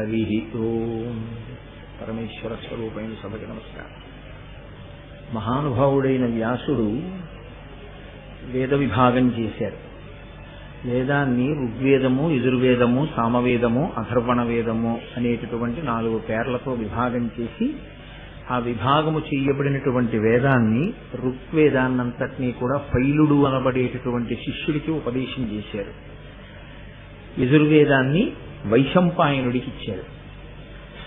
హరి ఓం. పరమేశ్వర స్వరూపైన సభకి నమస్కారం. మహానుభావుడైన వ్యాసుడు వేద విభాగం చేశారు. వేదాన్ని ఋగ్వేదము యజుర్వేదము సామవేదము అథర్వణ వేదము అనేటటువంటి నాలుగు పేర్లతో విభాగం చేసి ఆ విభాగము చేయబడినటువంటి వేదాన్ని ఋగ్వేదాన్నంతటినీ కూడా ఫైలుడు అనబడేటటువంటి శిష్యుడికి ఉపదేశం చేశారు. యజుర్వేదాన్ని వైశంపాయనుడికి ఇచ్చారు.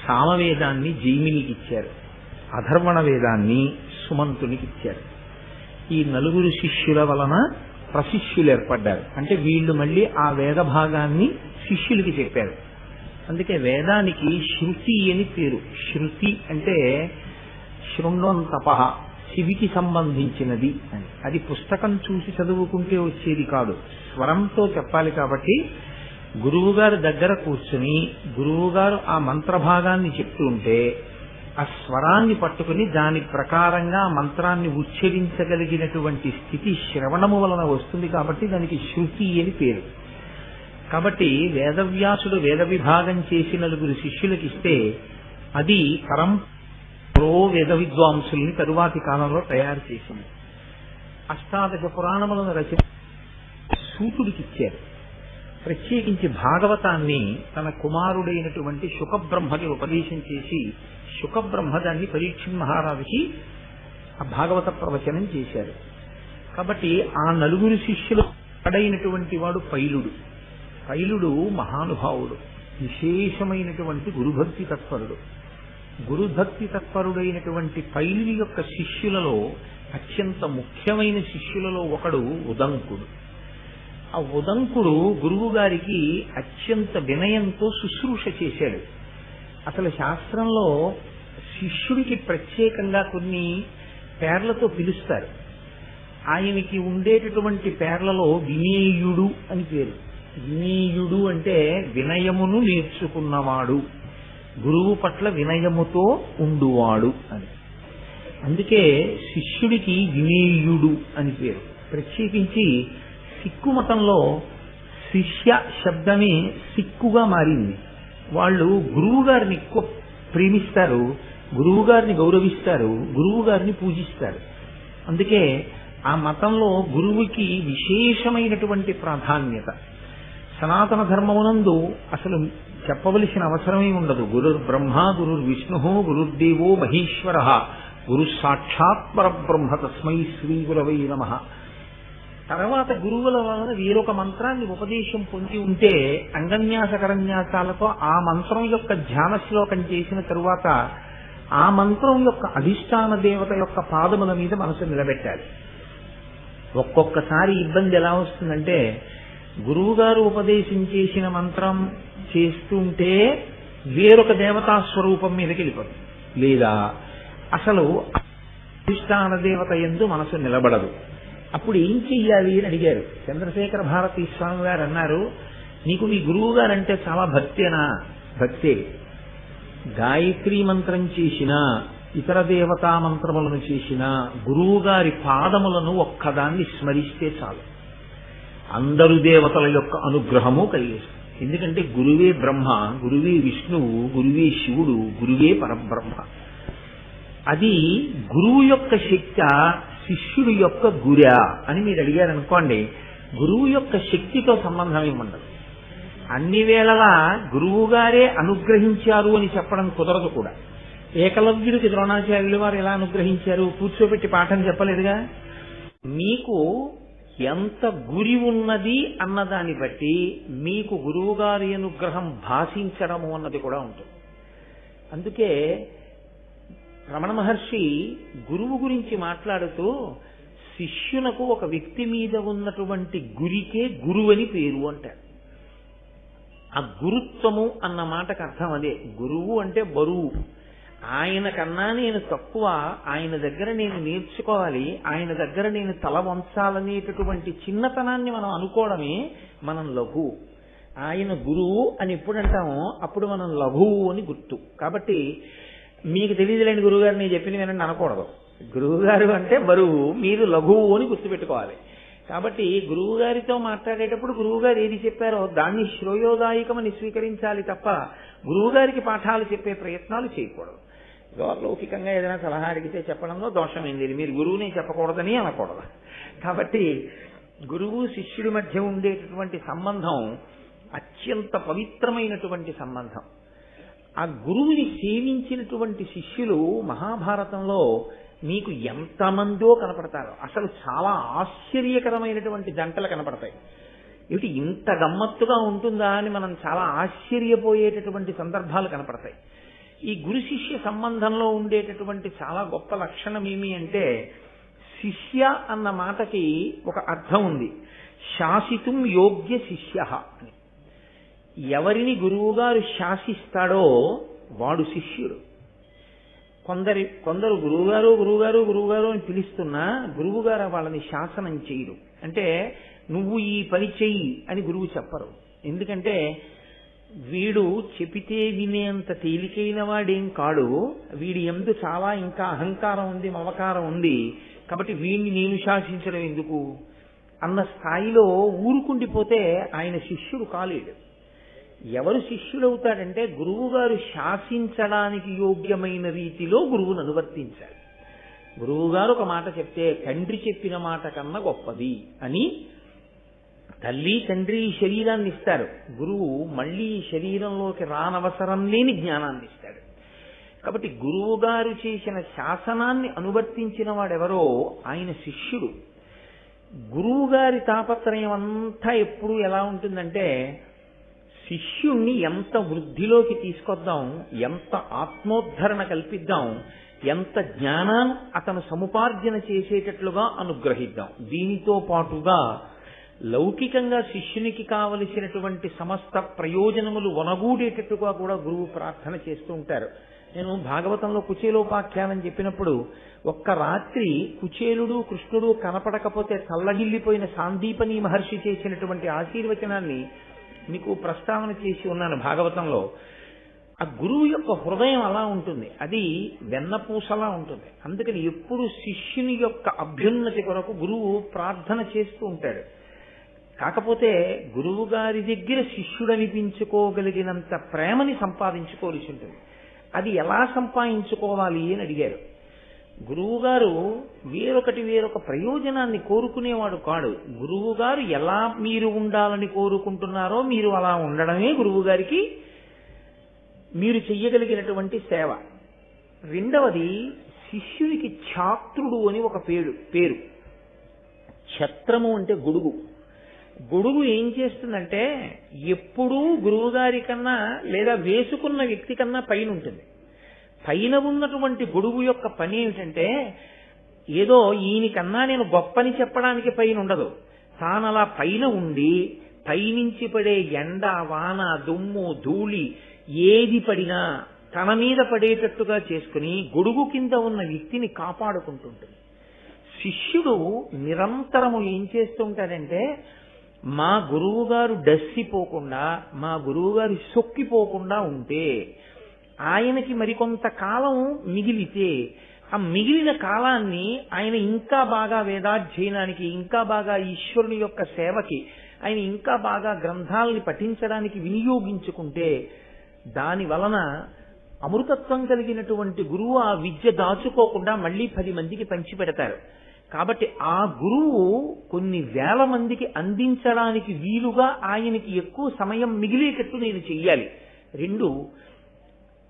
సామవేదాన్ని జైమినికి ఇచ్చారు అధర్వణ వేదాన్ని సుమంతునికి ఇచ్చారు ఈ నలుగురు శిష్యుల వలన ప్రశిష్యులు ఏర్పడ్డారు అంటే వీళ్ళు మళ్ళీ ఆ వేద భాగాన్ని శిష్యులకి చెప్పారు. అందుకే వేదానికి శృతి అని పేరు. శృతి అంటే శృణ్వం తపహ చెవికి సంబంధించినది అని. అది పుస్తకం చూసి చదువుకుంటే వచ్చేది కాదు. స్వరంతో చెప్పాలి కాబట్టి గురువుగారు దగ్గర కూర్చుని గురువుగారు ఆ మంత్రభాగాన్ని చెప్తూ ఉంటే ఆ స్వరాన్ని పట్టుకుని దాని ప్రకారంగా మంత్రాన్ని ఉచ్చరించగలిగినటువంటి స్థితి శ్రవణము వలన వస్తుంది కాబట్టి దానికి శృతి అని పేరు. కాబట్టి వేదవ్యాసుడు వేద విభాగం చేసి నలుగురు శిష్యులకు ఇస్తే అది పరం ప్రో వేద విద్వాంసుల్ని తరువాతి కాలంలో తయారు చేసింది. అష్టాదశ పురాణములను రచన సూతుడికిచ్చారు. ప్రత్యేకించి భాగవతాన్ని తన కుమారుడైనటువంటి శుకబ్రహ్మకి ఉపదేశం చేసి శుకబ్రహ్మదాన్ని పరీక్ష మహారాజుకి ఆ భాగవత ప్రవచనం చేశారు. కాబట్టి ఆ నలుగురు శిష్యులు పడైనటువంటి వాడు పైలుడు. పైలుడు మహానుభావుడు. విశేషమైనటువంటి గురుభక్తి తత్పరుడు. గురుభక్తి తత్పరుడైనటువంటి పైలు యొక్క శిష్యులలో అత్యంత ముఖ్యమైన శిష్యులలో ఒకడు ఉదంకుడు. ఆ ఉదంకుడు గురువు గారికి అత్యంత వినయంతో శుశ్రూష చేశాడు. అసలు శాస్త్రంలో శిష్యుడికి ప్రత్యేకంగా కొన్ని పేర్లతో పిలుస్తారు. ఆయనకి ఉండేటటువంటి పేర్లలో వినేయుడు అని పేరు. వినేయుడు అంటే వినయమును నేర్చుకున్నవాడు. గురువు పట్ల వినయముతో ఉండువాడు అని. అందుకే శిష్యుడికి వినేయుడు అని పేరు. ప్రత్యేకించి సిక్కు మతంలో శిష్య శబ్దమే సిక్కుగా మారింది. వాళ్ళు గురువు గారిని ఎక్కువ ప్రేమిస్తారు గురువు గారిని గౌరవిస్తారు గురువు గారిని పూజిస్తారు. అందుకే ఆ మతంలో గురువుకి విశేషమైనటువంటి ప్రాధాన్యత. సనాతన ధర్మమునందు అసలు చెప్పవలసిన అవసరమే ఉండదు. గురుర్ బ్రహ్మ గురుర్ విష్ణు గురుర్దేవో మహేశ్వర. గురు సాక్షాత్ పరబ్రహ్మ తస్మై శ్రీ గురవై నమ. తర్వాత గురువుల వలన వేరొక మంత్రాన్ని ఉపదేశం పొంది ఉంటే అంగన్యాస కరన్యాసాలతో ఆ మంత్రం యొక్క ధ్యాన శ్లోకం చేసిన తరువాత ఆ మంత్రం యొక్క అధిష్టాన దేవత యొక్క పాదముల మీద మనసు నిలబెట్టాలి. ఒక్కొక్కసారి ఇబ్బంది ఎలా వస్తుందంటే గురువుగారు ఉపదేశం చేసిన మంత్రం చేస్తుంటే వేరొక దేవతా స్వరూపం మీదకి వెళ్ళిపోతుంది. లేదా అసలు అధిష్టాన దేవత ఎందు మనసు నిలబడదు. అప్పుడు ఏం చెయ్యాలి అని అడిగారు. చంద్రశేఖర భారతి స్వామి గారు అన్నారు నీకు మీ గురువు గారంటే చాలా భక్తేనా? భక్తే. గాయత్రి మంత్రం చేసినా ఇతర దేవతా మంత్రములను చేసిన గురువు గారి పాదములను ఒక్కదాన్ని స్మరిస్తే చాలు. అందరు దేవతల యొక్క అనుగ్రహము కలిగేస్తుంది ఎందుకంటే గురువే బ్రహ్మ గురువే విష్ణువు గురువే శివుడు గురువే పరబ్రహ్మ. అది గురువు యొక్క శక్తి శిష్యుడు యొక్క గురా అని మీరు అడిగారు అనుకోండి గురువు యొక్క శక్తితో సంబంధం ఏముండదు. అన్ని వేళలా గురువు గారే అనుగ్రహించారు అని చెప్పడం కుదరదు కూడా. ఏకలవ్యుడికి ద్రోణాచార్యులు వారు ఎలా అనుగ్రహించారు? కూర్చోబెట్టి పాఠం చెప్పలేదుగా? మీకు ఎంత గురి ఉన్నది అన్నదాన్ని బట్టి మీకు గురువుగారి అనుగ్రహం భాషించడము అన్నది కూడా ఉంటుంది. అందుకే రమణ మహర్షి గురువు గురించి మాట్లాడుతూ శిష్యునకు ఒక వ్యక్తి మీద ఉన్నటువంటి గురికే గురువు అని పేరు అంటారు. ఆ గురుత్వము అన్న మాటకు అర్థం అదే. గురువు అంటే బరువు. ఆయన కన్నా నేను తక్కువ ఆయన దగ్గర నేను నేర్చుకోవాలి ఆయన దగ్గర నేను తల వంచాలనేటటువంటి చిన్నతనాన్ని మనం అనుకోవడమే మనం లఘు. ఆయన గురువు అని ఎప్పుడు అంటామో అప్పుడు మనం లఘువు అని గుర్తు. కాబట్టి మీకు తెలియదులేండి గురువుగారు నేను చెప్పింది వినండి అనకూడదు. గురువుగారు అంటే బరువు మీరు లఘువు అని గుర్తుపెట్టుకోవాలి. కాబట్టి గురువు గారితో మాట్లాడేటప్పుడు గురువు గారు ఏది చెప్పారో దాన్ని శ్రేయోదాయకమని స్వీకరించాలి తప్ప గురువు గారికి పాఠాలు చెప్పే ప్రయత్నాలు చేయకూడదు. గౌరలౌకికంగా లౌకికంగా ఏదైనా సలహా అడిగితే చెప్పడంలో దోషం ఏం లేదు. మీరు గురువుని చెప్పకూడదని అనకూడదు. కాబట్టి గురువు శిష్యుడి మధ్య ఉండేటటువంటి సంబంధం అత్యంత పవిత్రమైనటువంటి సంబంధం. ఆ గురువుని సేవించినటువంటి శిష్యులు మహాభారతంలో మీకు ఎంతమందో కనపడతారు. అసలు చాలా ఆశ్చర్యకరమైనటువంటి జంటలు కనపడతాయి. ఏమిటి ఇంత గమ్మత్తుగా ఉంటుందా అని మనం చాలా ఆశ్చర్యపోయేటటువంటి సందర్భాలు కనపడతాయి. ఈ గురు శిష్య సంబంధంలో ఉండేటటువంటి చాలా గొప్ప లక్షణం ఏమి అంటే శిష్య అన్న మాటకి ఒక అర్థం ఉంది. శాసితుం యోగ్య శిష్య అని. ఎవరిని గురువుగారు శాసిస్తాడో వాడు శిష్యుడు. కొందరి కొందరు గురువుగారు గురువుగారు గురువుగారు అని పిలుస్తున్నా గురువుగారు వాళ్ళని శాసనం చేయరు. అంటే నువ్వు ఈ పని చెయ్యి అని గురువు చెప్పరు. ఎందుకంటే వీడు చెపితే వినేంత తేలికైన వాడేం కాడు. వీడి ఎందు చాలా ఇంకా అహంకారం ఉంది మమకారం ఉంది. కాబట్టి వీడిని నేను శాసించడం ఎందుకు? అన్న స్థాయిలో ఊరుకుండిపోతే ఆయన శిష్యుడు కాలేడు. ఎవరు శిష్యుడవుతాడంటే గురువు గారు శాసించడానికి యోగ్యమైన రీతిలో గురువును అనువర్తించాలి. గురువుగారు ఒక మాట చెప్తే తండ్రి చెప్పిన మాట కన్నా గొప్పది అని తల్లి తండ్రి ఈ శరీరాన్ని ఇస్తారు. గురువు మళ్ళీ ఈ శరీరంలోకి రానవసరం లేని జ్ఞానాన్ని ఇస్తాడు. కాబట్టి గురువు గారు చేసిన శాసనాన్ని అనువర్తించిన వాడెవరో ఆయన శిష్యుడు. గురువు గారి తాపత్రయం అంతా ఎప్పుడు ఎలా ఉంటుందంటే శిష్యుణ్ణి ఎంత వృద్ధిలోకి తీసుకొద్దాం ఎంత ఆత్మోద్ధరణ కల్పిద్దాం ఎంత జ్ఞానాన్ని అతను సముపార్జన చేసేటట్లుగా అనుగ్రహిద్దాం. దీనితో పాటుగా లౌకికంగా శిష్యునికి కావలసినటువంటి సమస్త ప్రయోజనములు వనగూడేటట్టుగా కూడా గురువు ప్రార్థన చేస్తూ ఉంటారు. నేను భాగవతంలో కుచేలోపాఖ్యానం చెప్పినప్పుడు ఒక్క రాత్రి కుచేలుడు కృష్ణుడు కనపడకపోతే చల్లగిల్లిపోయిన సాందీపని మహర్షి చేసినటువంటి ఆశీర్వచనాన్ని మీకు ప్రస్తావన చేసి ఉన్నాను భాగవతంలో ఆ గురువు యొక్క హృదయం అలా ఉంటుంది. అది వెన్నపూసలా ఉంటుంది. అందుకని ఎప్పుడు శిష్యుని యొక్క అభ్యున్నతి కొరకు గురువు ప్రార్థన చేస్తూ ఉంటాడు. కాకపోతే గురువు గారి దగ్గర శిష్యుడనిపించుకోగలిగినంత ప్రేమని సంపాదించుకోవాల్సి ఉంటుంది. అది ఎలా సంపాదించుకోవాలి అని అడిగారు. గురువు గారు వేరొకటి వేరొక ప్రయోజనాన్ని కోరుకునేవాడు కాడు. గురువు గారు ఎలా మీరు ఉండాలని కోరుకుంటున్నారో మీరు అలా ఉండడమే గురువు గారికి మీరు చెయ్యగలిగినటువంటి సేవ. రెండవది శిష్యునికి ఛాత్రుడు అని ఒక పేరు పేరు. ఛత్రము అంటే గొడుగు. గొడుగు ఏం చేస్తుందంటే ఎప్పుడూ గురువుగారి కన్నా లేదా వేసుకున్న వ్యక్తి కన్నా పైన ఉంటుంది పైన ఉన్నటువంటి గొడుగు యొక్క పని ఏమిటంటే ఏదో ఈయనకన్నా నేను గొప్పని చెప్పడానికి పైన ఉండదు. తాను అలా పైన ఉండి పైనుంచి పడే ఎండ వాన దుమ్ము ధూళి ఏది పడినా తన మీద పడేటట్టుగా చేసుకుని గొడుగు కింద ఉన్న వ్యక్తిని కాపాడుకుంటుంటుంది. శిష్యుడు నిరంతరము ఏం చేస్తుంటాడంటే మా గురువుగారు డస్సిపోకుండా మా గురువుగారు సొక్కిపోకుండా ఉంటే ఆయనకి మరికొంత కాలం మిగిలితే ఆ మిగిలిన కాలాన్ని ఆయన ఇంకా బాగా వేదాధ్యయనానికి ఇంకా బాగా ఈశ్వరుని యొక్క సేవకి ఆయన ఇంకా బాగా గ్రంథాలని పఠించడానికి వినియోగించుకుంటే దాని వలన అమృతత్వం కలిగినటువంటి గురువు ఆ విద్య దాచుకోకుండా మళ్ళీ పది మందికి పంచి పెడతారు కాబట్టి ఆ గురువు కొన్ని వేల మందికి అందించడానికి వీలుగా ఆయనకి ఎక్కువ సమయం మిగిలేటట్టు నేను చెయ్యాలి. రెండు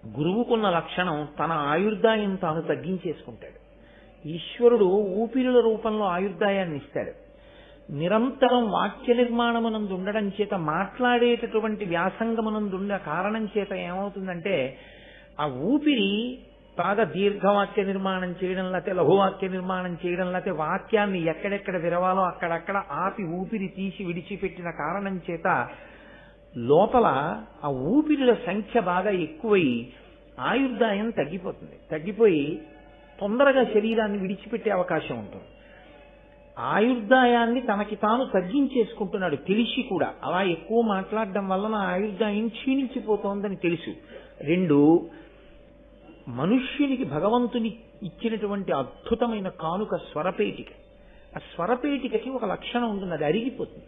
గురువుకున్న లక్షణం తన ఆయుర్దాయం తాను తగ్గించేసుకుంటాడు. ఈశ్వరుడు ఊపిరుల రూపంలో ఆయుర్దాయాన్ని ఇస్తాడు. నిరంతరం వాక్య నిర్మాణమునందు ఉండడం చేత మాట్లాడేటటువంటి వ్యాసంగమునందు కారణం చేత ఏమవుతుందంటే ఆ ఊపిరి బాగా దీర్ఘవాక్య నిర్మాణం చేయడం లేకపోతే లఘువాక్య నిర్మాణం చేయడం లేకపోతే వాక్యాన్ని ఎక్కడెక్కడ విరవాలో అక్కడక్కడ ఆపి ఊపిరి తీసి విడిచిపెట్టిన కారణం చేత లోపల ఆ ఊపిరిల సంఖ్య బాగా ఎక్కువై ఆయుర్దాయం తగ్గిపోతుంది. తగ్గిపోయి తొందరగా శరీరాన్ని విడిచిపెట్టే అవకాశం ఉంటుంది. ఆయుర్దాయాన్ని తనకి తాను తగ్గించేసుకుంటున్నాడు తెలిసి కూడా. అలా ఎక్కువ మాట్లాడడం వలన ఆయుర్దాయం క్షీణించిపోతోందని తెలుసు. రెండు మనుష్యునికి భగవంతుని ఇచ్చినటువంటి అద్భుతమైన కానుక స్వరపేటిక. ఆ స్వరపేటికకి ఒక లక్షణం ఉంటుంది అది అరిగిపోతుంది.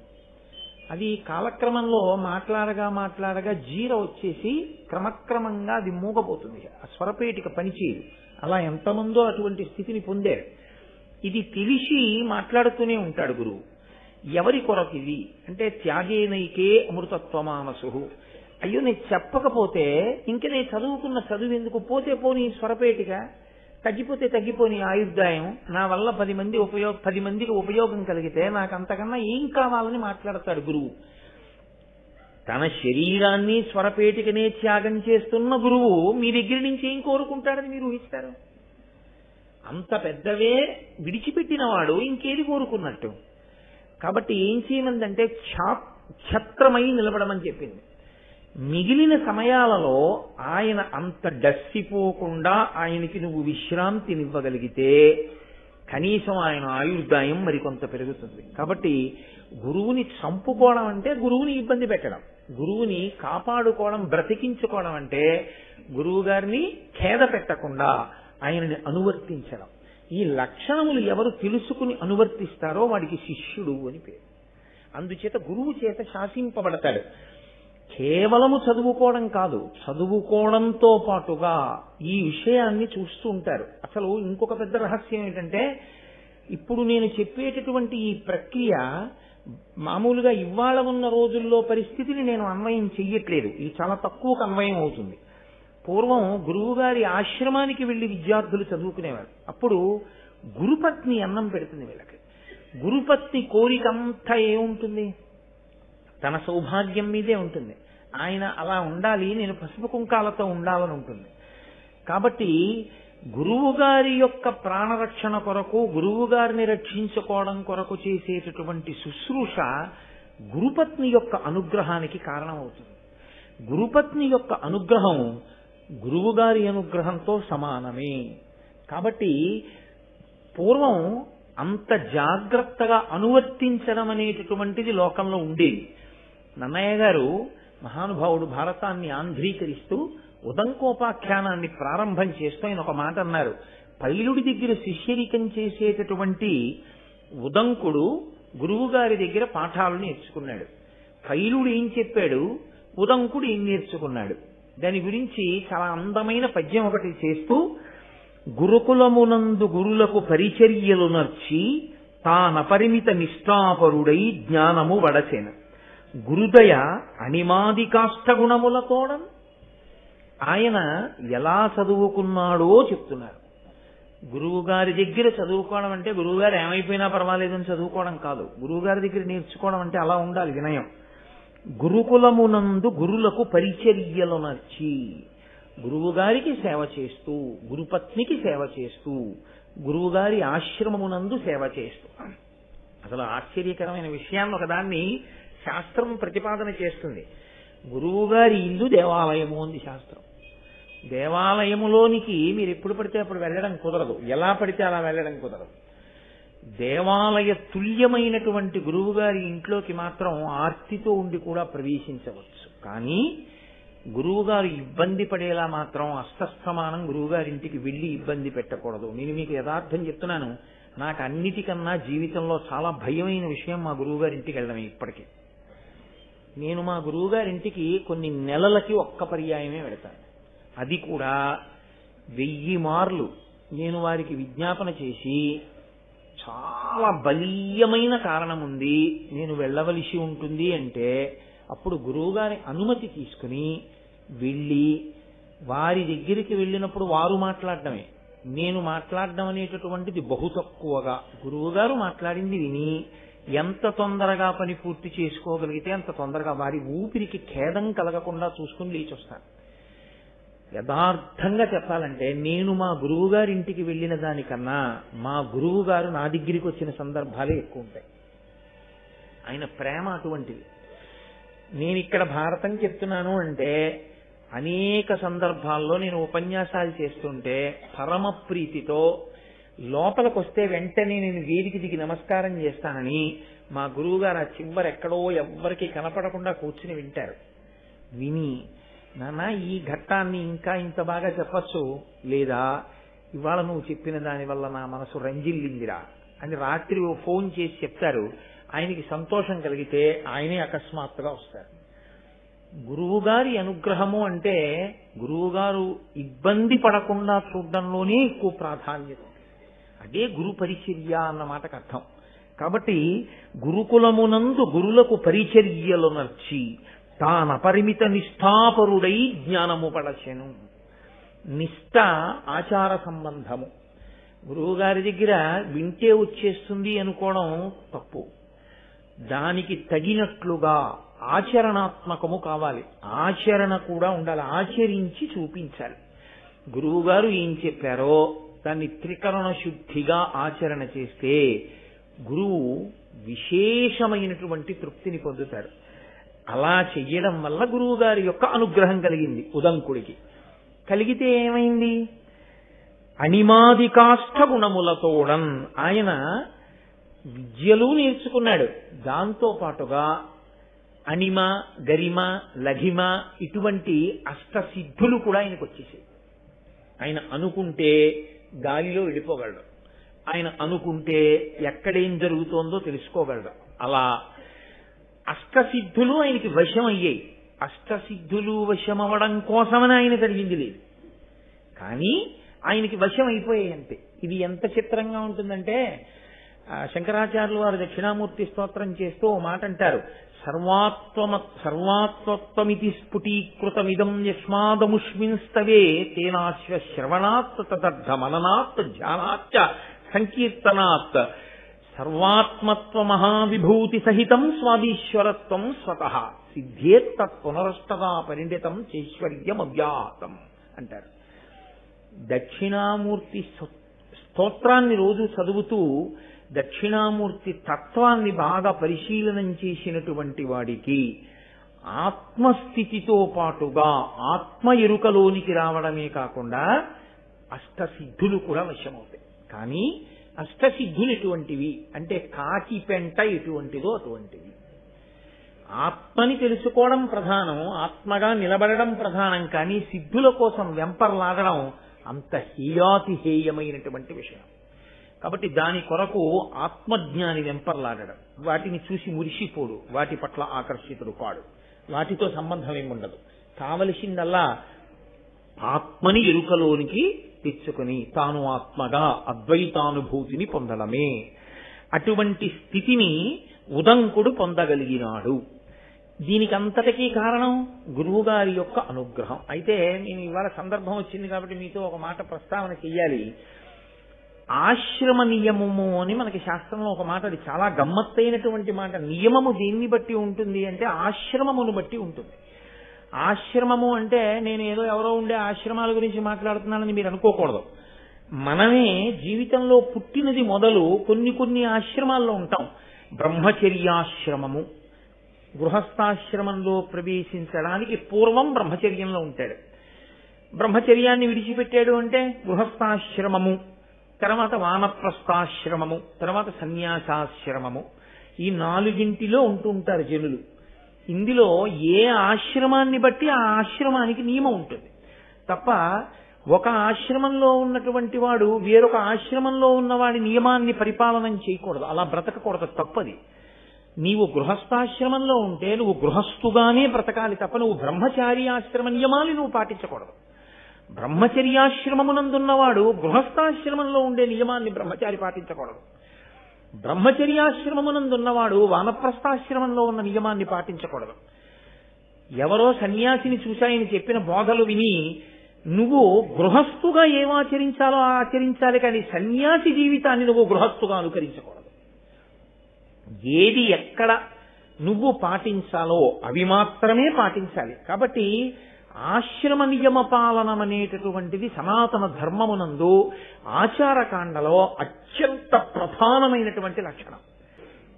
అది కాలక్రమంలో మాట్లాడగా మాట్లాడగా జీర వచ్చేసి క్రమక్రమంగా అది మూగపోతుంది ఆ స్వరపేటిక పనిచేయదు. అలా ఎంతమందో అటువంటి స్థితిని పొందారు. ఇది తెలిసి మాట్లాడుతూనే ఉంటాడు గురువు. ఎవరి కొరకు ఇది? అంటే త్యాగేనైకే అమృతత్వమానసు. అయ్యో నేను చెప్పకపోతే ఇంక నేను చదువుకున్న చదువు ఎందుకు? పోతే పోనీ స్వరపేటిక. తగ్గిపోతే తగ్గిపోని ఆయుర్దాయం. నా వల్ల పది మంది ఉపయోగ పది మందికి ఉపయోగం కలిగితే నాకు అంతకన్నా ఏం కావాలని మాట్లాడతాడు గురువు. తన శరీరాన్ని స్వరపేటికనే త్యాగం చేస్తున్న గురువు మీ దగ్గర నుంచి ఏం కోరుకుంటాడని మీరు ఊహిస్తారు? అంత పెద్దవే విడిచిపెట్టిన వాడు ఇంకేది కోరుకున్నట్టు. కాబట్టి ఏం చేయమందంటే ఛా- ఛత్రమై నిలబడమని చెప్పింది. మిగిలిన సమయాలలో ఆయన అంత డస్సిపోకుండా ఆయనకి నువ్వు విశ్రాంతినివ్వగలిగితే కనీసం ఆయన ఆయుర్దాయం మరికొంత పెరుగుతుంది. కాబట్టి గురువుని చంపుకోవడం అంటే గురువుని ఇబ్బంది పెట్టడం. గురువుని కాపాడుకోవడం బ్రతికించుకోవడం అంటే గురువు గారిని ఖేద పెట్టకుండా ఆయనని అనువర్తించడం. ఈ లక్షణములు ఎవరు తెలుసుకుని అనువర్తిస్తారో వాడికి శిష్యుడు అని పేరు. అందుచేత గురువు చేత శాసింపబడతాడు. కేవలము చదువుకోవడం కాదు చదువుకోవడంతో పాటుగా ఈ విషయాన్ని చూస్తూ ఉంటారు. అసలు ఇంకొక పెద్ద రహస్యం ఏంటంటే ఇప్పుడు నేను చెప్పేటటువంటి ఈ ప్రక్రియ మామూలుగా ఇవాళ ఉన్న రోజుల్లో పరిస్థితిని నేను అన్వయం చెయ్యట్లేదు. ఇది చాలా తక్కువకు అన్వయం అవుతుంది. పూర్వం గురువుగారి ఆశ్రమానికి వెళ్ళి విద్యార్థులు చదువుకునేవారు. అప్పుడు గురుపత్ని అన్నం పెడుతుంది వీళ్ళకి. గురుపత్ని కోరికంతా ఏముంటుంది? తన సౌభాగ్యం మీదే ఉంటుంది. ఆయన అలా ఉండాలి నేను పసుపు కుంకాలతో ఉండాలని ఉంటుంది. కాబట్టి గురువు గారి యొక్క ప్రాణరక్షణ కొరకు గురువు గారిని రక్షించుకోవడం కొరకు చేసేటటువంటి శుశ్రూష గురుపత్ని యొక్క అనుగ్రహానికి కారణమవుతుంది. గురుపత్ని యొక్క అనుగ్రహం గురువు గారి అనుగ్రహంతో సమానమే. కాబట్టి పూర్వం అంత జాగ్రత్తగా అనువర్తించడం అనేటటువంటిది లోకంలో ఉండేది. నన్నయ్య గారు మహానుభావుడు భారతాన్ని ఆంధ్రీకరిస్తూ ఉదంకోపాఖ్యానాన్ని ప్రారంభం చేస్తూ ఆయన ఒక మాట అన్నారు. పైలుడి దగ్గర శిష్యరికం చేసేటటువంటి ఉదంకుడు గురువుగారి దగ్గర పాఠాలు నేర్చుకున్నాడు. పైలుడు ఏం చెప్పాడు? ఉదంకుడు ఏం నేర్చుకున్నాడు? దాని గురించి చాలా అందమైన పద్యం ఒకటి చేస్తూ గురుకులమునందు గురులకు పరిచర్యలు నర్చి తానపరిమిత నిష్ఠాపరుడై జ్ఞానము వడసెన గురుదయ అణిమాది గుణముల గుణములతోడం ఆయన ఎలా చదువుకున్నాడో చెప్తున్నారు. గురువు గారి దగ్గర చదువుకోవడం అంటే గురువు గారు ఏమైపోయినా పర్వాలేదని చదువుకోవడం కాదు. గురువు గారి దగ్గర నేర్చుకోవడం అంటే అలా ఉండాలి వినయం. గురుకులమునందు గురులకు పరిచర్యలు నచ్చి గురువు గారికి సేవ చేస్తూ గురుపత్నికి సేవ చేస్తూ గురువు గారి ఆశ్రమమునందు సేవ చేస్తూ. అసలు ఆశ్చర్యకరమైన విషయాన్ని ఒకదాన్ని శాస్త్రం ప్రతిపాదన చేస్తుంది. గురువు గారి ఇల్లు దేవాలయము ఉంది శాస్త్రం. దేవాలయములోనికి మీరు ఎప్పుడు పడితే అప్పుడు వెళ్ళడం కుదరదు. ఎలా పడితే అలా వెళ్ళడం కుదరదు. దేవాలయ తుల్యమైనటువంటి గురువుగారి ఇంట్లోకి మాత్రం ఆర్తితో ఉండి కూడా ప్రవేశించవచ్చు. కానీ గురువుగారు ఇబ్బంది పడేలా మాత్రం అస్తస్తమానం గురువుగారింటికి వెళ్ళి ఇబ్బంది పెట్టకూడదు. నేను మీకు యథార్థం చెప్తున్నాను. నాకు అన్నిటికన్నా జీవితంలో చాలా భయమైన విషయం మా గురువుగారింటికి వెళ్ళడమే ఇప్పటికీ. నేను మా గురువుగారి ఇంటికి కొన్ని నెలలకి ఒక్క పర్యాయమే వెళతాను. అది కూడా వెయ్యి మార్లు నేను వారికి విజ్ఞాపన చేసి చాలా బలీయమైన కారణం ఉంది నేను వెళ్ళవలసి ఉంటుంది అంటే అప్పుడు గురువుగారి అనుమతి తీసుకుని వెళ్ళి వారి దగ్గరికి వెళ్ళినప్పుడు వారు మాట్లాడడమే. నేను మాట్లాడడం అనేటటువంటిది బహు తక్కువగా. గురువుగారు మాట్లాడింది విని ఎంత తొందరగా పని పూర్తి చేసుకోగలిగితే అంత తొందరగా వారి ఊపిరికి ఖేదం కలగకుండా చూసుకుని లేచొస్తాను యథార్థంగా చెప్పాలంటే నేను మా గురువుగారి ఇంటికి వెళ్ళిన దానికన్నా మా గురువు గారు నా దగ్గరికి వచ్చిన సందర్భాలే ఎక్కువ ఉంటాయి. ఆయన ప్రేమ అటువంటిది. నేను ఇక్కడ భారతం చెప్తున్నాను అంటే అనేక సందర్భాల్లో నేను ఉపన్యాసాలు చేస్తుంటే పరమ ప్రీతితో లోపలికి వస్తే వెంటనే నేను వేదిక దిగి నమస్కారం చేస్తానని మా గురువు గారు ఆ చివరి ఎక్కడో ఎవ్వరికి కనపడకుండా కూర్చుని వింటారు. విని నాన్న ఈ ఘట్టాన్ని ఇంకా ఇంత బాగా చెప్పచ్చు లేదా? ఇవాళ నువ్వు చెప్పిన దానివల్ల నా మనసు రంజిల్లిందిరా అని రాత్రి ఓ ఫోన్ చేసి చెప్తారు. ఆయనకి సంతోషం కలిగితే ఆయనే అకస్మాత్తుగా వస్తారు. గురువుగారి అనుగ్రహము అంటే గురువుగారు ఇబ్బంది పడకుండా చూడడంలోనే ఎక్కువ ప్రాధాన్యత అదే గురు పరిచర్య అన్న మాటకు అర్థం. కాబట్టి గురుకులమునందు గురులకు పరిచర్యలు నర్చి తానపరిమిత నిష్ఠాపరుడై జ్ఞానము పడచెను. నిష్ఠ ఆచార సంబంధము. గురువుగారి దగ్గర వింటే వచ్చేస్తుంది అనుకోవడం తప్పు. దానికి తగినట్లుగా ఆచరణాత్మకము కావాలి. ఆచరణ కూడా ఉండాలి. ఆచరించి చూపించాలి. గురువుగారు ఏం చెప్పారో దాన్ని త్రికరణ శుద్ధిగా ఆచరణ చేస్తే గురువు విశేషమైనటువంటి తృప్తిని పొందుతారు అలా చెయ్యడం వల్ల గురువు గారి యొక్క అనుగ్రహం కలిగింది ఉదంకుడికి. కలిగితే ఏమైంది? అణిమాదికాష్ట గుణములతోడన్ ఆయన విద్యలు నేర్చుకున్నాడు. దాంతో పాటుగా అణిమ గరిమ లఘిమ ఇటువంటి అష్టసిద్ధులు కూడా ఆయనకు వచ్చేసాయి ఆయన అనుకుంటే గాలిలో వెళ్ళిపోగలడు ఆయన అనుకుంటే ఎక్కడేం జరుగుతోందో తెలుసుకోగలడు. అలా అష్టసిద్ధులు ఆయనకి వశం అయ్యాయి అష్టసిద్ధులు వశమవడం కోసమని ఆయన జరిగింది లేదు. కానీ ఆయనకి వశం అయిపోయాయి అంతే. ఇది ఎంత చిత్రంగా ఉంటుందంటే ఆ, శంకరాచార్యులు వారు దక్షిణామూర్తి స్తోత్రం చేస్తూ మాట అంటారు సర్వాత్వమ సర్వాత్వత్వమితి స్ఫుటీకృతమిదం యస్మాదముష్మిన్స్తవే తేనాశ్వ శ్రవణాత్ తదర్థ మననాత్ ధ్యానాచ్చ సంకీర్తనాత్ సర్వాత్మత్వ మహావిభూతి సహితం స్వాదీశ్వరత్వం స్వత సిద్ధేత్త పునరష్టదా పరిణితం చైశ్వర్యం అవ్యాహతం అంటారు దక్షిణామూర్తి స్తోత్రాన్ని రోజు చదువుతూ దక్షిణామూర్తి తత్వాన్ని బాగా పరిశీలనం చేసినటువంటి వాడికి ఆత్మస్థితితో పాటుగా ఆత్మ ఎరుకలోనికి రావడమే కాకుండా అష్టసిద్ధులు కూడా వశమవుతాయి. కానీ అష్టసిద్ధులు ఎటువంటివి అంటే కాకి పెంట ఎటువంటిదో అటువంటివి ఆత్మని తెలుసుకోవడం ప్రధానం ఆత్మగా నిలబడడం ప్రధానం కానీ సిద్ధుల కోసం వెంపర్లాడడం అంత హేయాతి హేయమైనటువంటి విషయం. కాబట్టి దాని కొరకు ఆత్మజ్ఞాని వెంపర్లాడడం. వాటిని చూసి మురిసిపోడు. వాటి పట్ల ఆకర్షితుడు కాడు. వాటితో సంబంధం ఏముండదు కావలసిందల్లా ఆత్మని ఎరుకలోనికి తెచ్చుకుని తాను ఆత్మగా అద్వైతానుభూతిని పొందడమే. అటువంటి స్థితిని ఉదంకుడు పొందగలిగినాడు. దీనికంతటికీ కారణం గురువుగారి యొక్క అనుగ్రహం. అయితే నేను ఇవాళ సందర్భం వచ్చింది కాబట్టి మీతో ఒక మాట ప్రస్తావన చెయ్యాలి. ఆశ్రమ నియమము అని మనకి శాస్త్రంలో ఒక మాట అది చాలా గమ్మత్తైనటువంటి మాట. నియమము దేన్ని బట్టి ఉంటుంది అంటే ఆశ్రమమును బట్టి ఉంటుంది. ఆశ్రమము అంటే నేను ఏదో ఎవరో ఉండే ఆశ్రమాల గురించి మాట్లాడుతున్నానని మీరు అనుకోకూడదు. మనమే జీవితంలో పుట్టినది మొదలు కొన్ని కొన్ని ఆశ్రమాల్లో ఉంటాం. బ్రహ్మచర్యాశ్రమము. గృహస్థాశ్రమంలో ప్రవేశించడానికి పూర్వం బ్రహ్మచర్యంలో ఉంటాడు. బ్రహ్మచర్యాన్ని విడిచిపెట్టాడు అంటే గృహస్థాశ్రమము. తర్వాత వానప్రస్థాశ్రమము తర్వాత సన్యాసాశ్రమము. ఈ నాలుగింటిలో ఉంటుంటారు జనులు. ఇందులో ఏ ఆశ్రమాన్ని బట్టి ఆ ఆశ్రమానికి నియమం ఉంటుంది. తప్ప ఒక ఆశ్రమంలో ఉన్నటువంటి వాడు వేరొక ఆశ్రమంలో ఉన్నవాడి నియమాన్ని పరిపాలన చేయకూడదు. అలా బ్రతకకూడదు తప్పది. నీవు గృహస్థాశ్రమంలో ఉంటే నువ్వు గృహస్థుగానే బ్రతకాలి తప్ప నువ్వు బ్రహ్మచారి ఆశ్రమ నియమాలు నువ్వు పాటించకూడదు. బ్రహ్మచర్యాశ్రమమునందున్నవాడు గృహస్థాశ్రమంలో ఉండే నియమాన్ని బ్రహ్మచారి పాటించకూడదు. బ్రహ్మచర్యాశ్రమమునందున్నవాడు వానప్రస్థాశ్రమంలో ఉన్న నియమాన్ని పాటించకూడదు. ఎవరో సన్యాసిని చూశాయని చెప్పిన బోధలు విని నువ్వు గృహస్థుగా ఏం ఆచరించాలో ఆచరించాలి కానీ సన్యాసి జీవితాన్ని నువ్వు గృహస్థుగా అనుకరించకూడదు. ఏది ఎక్కడ నువ్వు పాటించాలో అవి మాత్రమే పాటించాలి. కాబట్టి ఆశ్రమ నియమ పాలనం అనేటటువంటిది సనాతన ధర్మమునందు ఆచారకాండలో అత్యంత ప్రధానమైనటువంటి లక్షణం.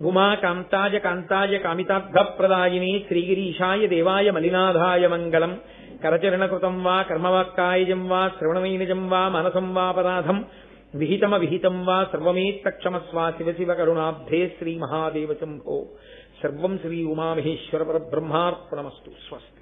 ఉమా కాంతాయ కాంతాయ కామితార్థ ప్రదాయిని శ్రీగిరీశాయ దేవాయ మలినాథాయ మంగళం. కరచరణకృతం వా కర్మవాక్కాయజం వా శ్రవణమైనజం వా మనసం వా పదార్థం విహితమ విహితం వా సర్వమేత్తక్షమస్వా శివ శివ కరుణాబ్ధే శ్రీ మహాదేవ శంభో సర్వం శ్రీ ఉమామహేశ్వర పరబ్రహ్మార్పణమస్తు స్వస్తి